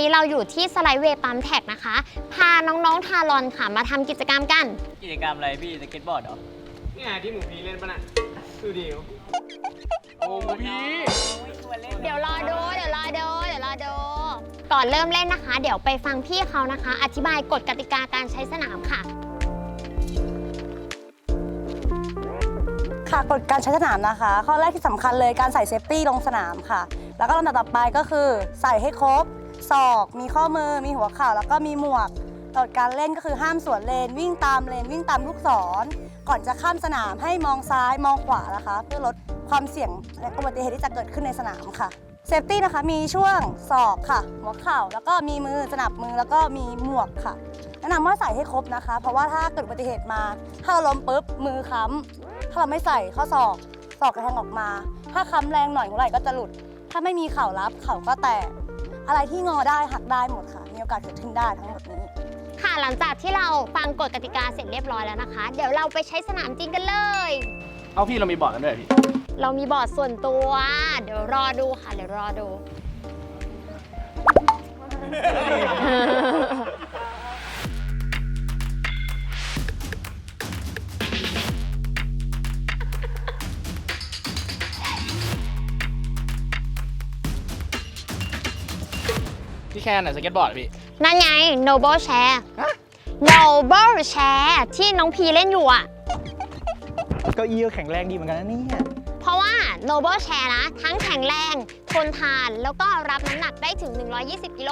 อนนี้เราอยู่ที่สไลด์เวย์ปั๊มแท็กนะคะ พาน้องๆทารอนค่ะมาทำกิจกรรมกัน กิจกรรมอะไรพี่สเก็ตบอร์ดเหรอนี่ไงที่หมูพีเล่นปะน่ะดูดิวโอ้หมูพีเดี๋ยวรอดู เดี๋ยวรอดู เดี๋ยวรอดู ก่อนเริ่มเล่นนะคะ เดี๋ยวไปฟังพี่เขานะคะ อธิบายกฎกติกาการใช้สนามค่ะ ค่ะกฎการใช้สนามนะคะ ข้อแรกที่สำคัญเลยการใส่เซฟตี้ลงสนามค่ะ แล้วก็ลำดับต่อไปก็คือใส่ให้ครบ ศอก มีข้อมือ มีหัวเข่า แล้วก็มีหมวกกฎการเล่นก็คือห้ามสวนเลน วิ่งตามเลน วิ่งตามลูกศร ก่อนจะข้ามสนามให้มองซ้ายมองขวานะคะ เพื่อลดความเสี่ยงและอุบัติเหตุที่จะเกิดขึ้นในสนามค่ะเซฟตี้นะคะมีช่วงศอกค่ะ หัวเข่าแล้วก็มีมือสนับมือแล้วก็มีหมวกค่ะแนะนำว่าใส่ให้ครบนะคะ เพราะว่าถ้าเกิดอุบัติเหตุมา ถ้าเราล้มปุ๊บมือค้ำถ้าเราไม่ใส่ข้อศอกศอกกระแทงออกมา ถ้าค้ำแรงหน่อยหัวไหล่ก็จะหลุด ถ้าไม่มีเข่ารับเข่าก็แตก อะไรที่งอได้หักได้หมดค่ะ มีโอกาสเกิดขึ้นได้ทั้งหมดนี้ ค่ะหลังจากที่เราฟังกฎกติกาเสร็จเรียบร้อยแล้วนะคะ เดี๋ยวเราไปใช้สนามจริงกันเลย เอาพี่เรามีบอร์ดกันด้วยพี่ เรามีบอร์ดส่วนตัว เดี๋ยวรอดูค่ะ เดี๋ยวรอดู พี่แคนน่ะสเก็ตบอร์ดพี่ นั่นไง Noble Share Noble Share ที่น้องพีเล่นอยู่อะ เก้าอี้ก็แข็งแรงดีเหมือนกันนะเนี่ย เพราะว่า Noble Share นะ ทั้งแข็งแรง ทนทาน แล้วก็รับน้ำหนักได้ถึง 120 กิโล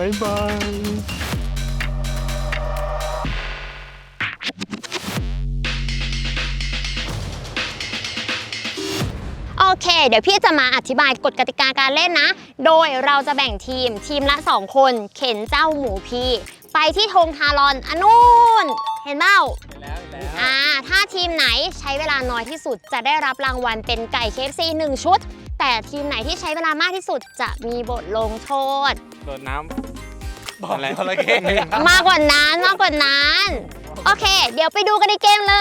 บ๊ายบายโอเค เดี๋ยวพี่จะมาอธิบายกฎกติกาการเล่นนะ โดยเราจะแบ่งทีมทีมละ 2 คน เข็นเจ้าหมูพีไปที่ธงทารอนอันนู้นเห็นเปล่าแล้วแล้วอ่า ถ้าทีมไหนใช้เวลาน้อยที่สุดจะได้รับรางวัลเป็นไก่เคฟซีหนึ่งชุด แต่ทีมไหนที่ใช้เวลามากที่สุดจะมีบทลงโทษ โดนน้ำบอลอะไรบอลอะไรเก่งมากกว่านั้นมากกว่านั้น โอเค เดี๋ยวไปดูกันในเกมเล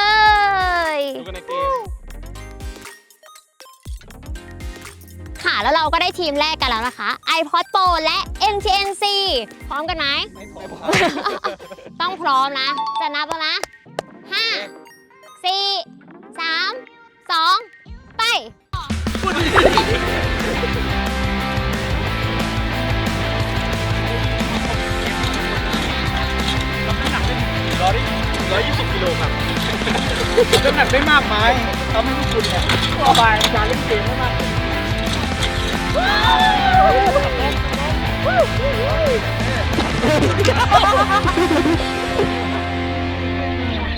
ย ดูกันในเกมค่ะ แล้วเราก็ได้ทีมแรกกันแล้วนะคะ iPod Pro และ NTNC พร้อมกันไหมต้องพร้อมนะ จะนับแล้วนะ 5 4 3 2 ไปร้ น้ำหนักได้มากไหมทำให้พวกคุณเนี่ยสบายในการเล่นเกมมาก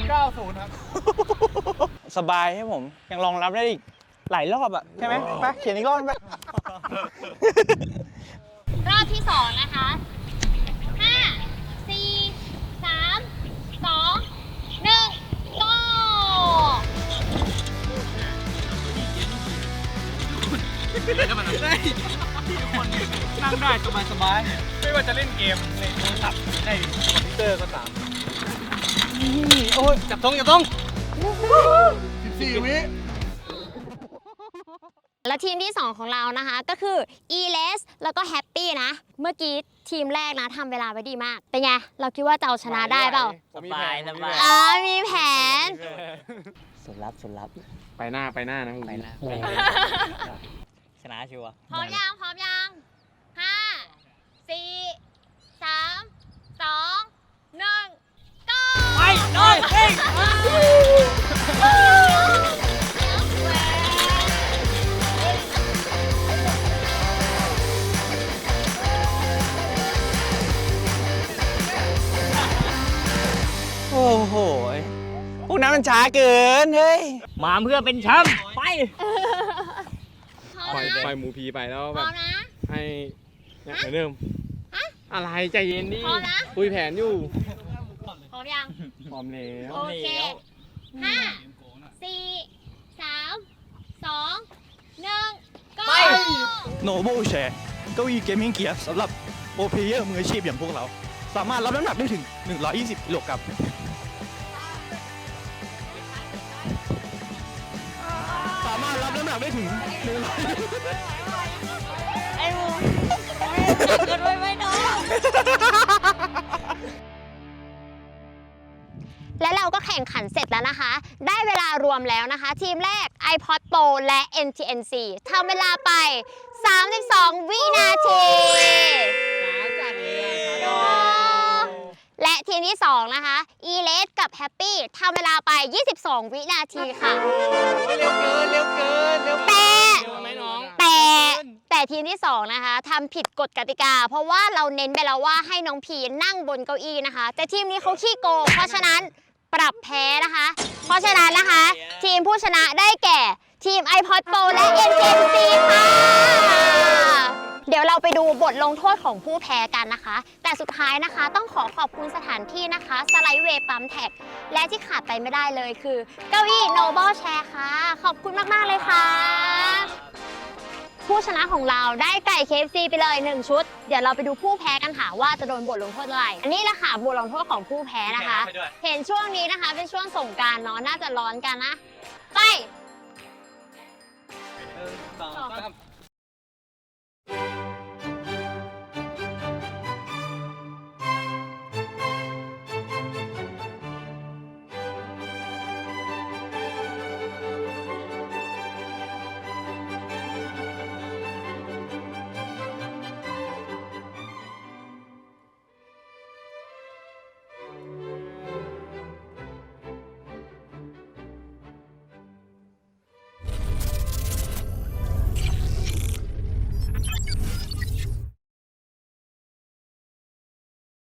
เก้าศูนย์ครับ สบายให้ผม ยังรองรับได้อีกหลายรอบอะใช่ไหมไปเขียนอีกรอบไป รอบที่2นะคะ นั่งได้สบายสบายไม่ว่าจะเล่นเกมในโทรศัพท์ในคอมพิวเตอร์ก็ตามโอ้ยจับตรงจับตรงสิบสี่วิและทีมที่ 2 ของเรานะคะก็คือ e l e s แล้วก็ Happy นะ เมื่อกี้ทีมแรกนะทำเวลาไว้ดีมาก เป็นไง เราคิดว่าจะเอาชนะได้เปล่าสบายสบายอ่ามีแผน สุดลับสุดลับไปหน้าไปหน้านะไปนะช นะชัวร์พร้อมยังพร้อมยังห้าสี่สามสองหนึ่ง go ไปเลยเฮ้ยโอ้โหยพวกนั้นมันช้าเกิน เฮ้ย มาเพื่อเป็นแชมป์ไปพร้อม ปล่อยนะปล่อยหมูพีไปแล้วพแบร้อบมนะ ให้เนี่ยเหมือนเดิมอะไรใจเย็นดิพร้อมนะคุยแผนอยู่พร้อมยัง พร้อมแล้วโอเคห้าสี่สามสองหนึ่ง go โนโบแชร์เก้าอี้เกมมิ่งเกียร์สำหรับโปรเพลเยอร์มืออาชีพอย่างพวกเรา สามารถรับน้ำหนักได้ถึง 120 กิโลกรัม น้ำหนักได้ถึง100ไอ้บูหนักเกินไปไหมน้องและเราก็แข่งขันเสร็จแล้วนะคะ ได้เวลารวมแล้วนะคะ ทีมแรก iPod Pro และ NTNC ทำเวลาไป 32 วินาที และทีมที่ 2 นะคะ e l e s กับ Happy ทำเวลาไป 22 วินาทีค่ะ เร็วเกินเร็วเกินเร็วแต่ เร็วไหมน้องแต่แต่ทีมที่ 2 นะคะทำผิดกฎกติกา เพราะว่าเราเน้นไปแล้วว่าให้น้องพีนั่งบนเก้าอี้นะคะ แต่ทีมนี้เขาขี้โกงเพราะฉะนั้นปรับแพ้นะคะ เพราะฉะนั้นนะคะ ทีมผู้ชนะได้แก่ทีม iPod Pro และ NTNC ค่ะ เดี๋ยวเราไปดูบทลงโทษของผู้แพ้กันนะคะ แต่สุดท้ายนะคะต้องขอขอบคุณสถานที่นะคะสไลด์เวย์ปั๊มแท็กและที่ขาดไปไม่ได้เลยคือ เก้าอี้ Noble Chair ค่ะ ขอบคุณมาก ๆ เลยค่ะ ผู้ชนะของเราได้ไก่ KFC ไปเลย 1 ชุด เดี๋ยวเราไปดูผู้แพ้กันค่ะว่าจะโดนบทลงโทษอะไร อันนี้แหละค่ะบทลงโทษของผู้แพ้นะคะไปด้วย เห็นช่วงนี้นะคะ เป็นช่วงสงกรารเนาะน่าจะร้อนกันนะ ไป หนึ่งสองสาม